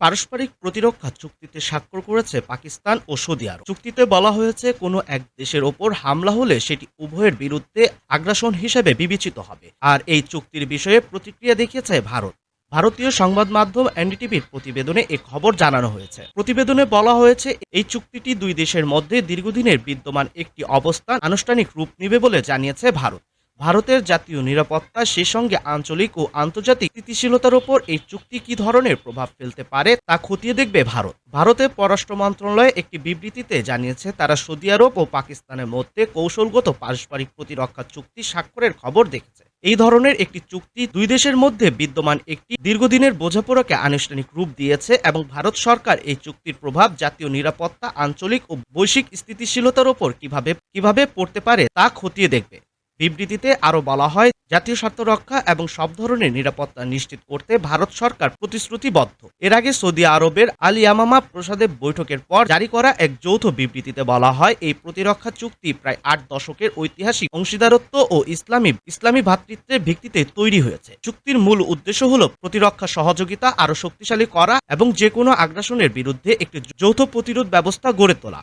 পারস্পরিক প্রতিরক্ষা চুক্তিতে স্বাক্ষর করেছে পাকিস্তান ও সৌদি আরব। চুক্তিতে বলা হয়েছে, কোনো এক দেশের ওপর হামলা হলে সেটি উভয়ের বিরুদ্ধে আগ্রাসন হিসেবে বিবেচিত হবে। আর এই চুক্তির বিষয়ে প্রতিক্রিয়া দেখিয়েছে ভারত। ভারতীয় সংবাদ মাধ্যম এনডিটিভির প্রতিবেদনে এ খবর জানানো হয়েছে। প্রতিবেদনে বলা হয়েছে, এই চুক্তিটি দুই দেশের মধ্যে দীর্ঘদিনের বিদ্যমান একটি অবস্থান আনুষ্ঠানিক রূপ নেবে বলে জানিয়েছে ভারত। ভারতের জাতীয় নিরাপত্তা, সে সঙ্গে আঞ্চলিক ও আন্তর্জাতিক স্থিতিশীলতার ওপর এই চুক্তি কি ধরনের প্রভাব ফেলতে পারে তা খতিয়ে দেখবে ভারত। ভারতের পররাষ্ট্র মন্ত্রণালয় একটি বিবৃতিতে জানিয়েছে, তারা সৌদি আরব ও পাকিস্তানের মধ্যে কৌশলগত পারস্পরিক প্রতিরক্ষা চুক্তি স্বাক্ষরের খবর দেখেছে। এই ধরনের একটি চুক্তি দুই দেশের মধ্যে বিদ্যমান একটি দীর্ঘদিনের বোঝাপড়াকে আনুষ্ঠানিক রূপ দিয়েছে এবং ভারত সরকার এই চুক্তির প্রভাব জাতীয় নিরাপত্তা, আঞ্চলিক ও বৈশ্বিক স্থিতিশীলতার ওপর কীভাবে কীভাবে পড়তে পারে তা খতিয়ে দেখবে। বিবৃতিতে আরও বলা হয়, জাতীয় স্বার্থ রক্ষা এবং সব ধরনের নিরাপত্তা নিশ্চিত করতে ভারত সরকার প্রতিশ্রুতিবদ্ধ। এর আগে সৌদি আরবের আল ইয়ামামা প্রসাদে বৈঠকের পর জারি করা এক যৌথ বিবৃতিতে বলা হয়, এই প্রতিরক্ষা চুক্তি প্রায় আট দশকের ঐতিহাসিক অংশীদারত্ব ও ইসলামী ইসলামী ভ্রাতৃত্বের ভিত্তিতে তৈরি হয়েছে। চুক্তির মূল উদ্দেশ্য হল প্রতিরক্ষা সহযোগিতা আরও শক্তিশালী করা এবং যে কোনো আগ্রাসনের বিরুদ্ধে একটি যৌথ প্রতিরোধ ব্যবস্থা গড়ে তোলা।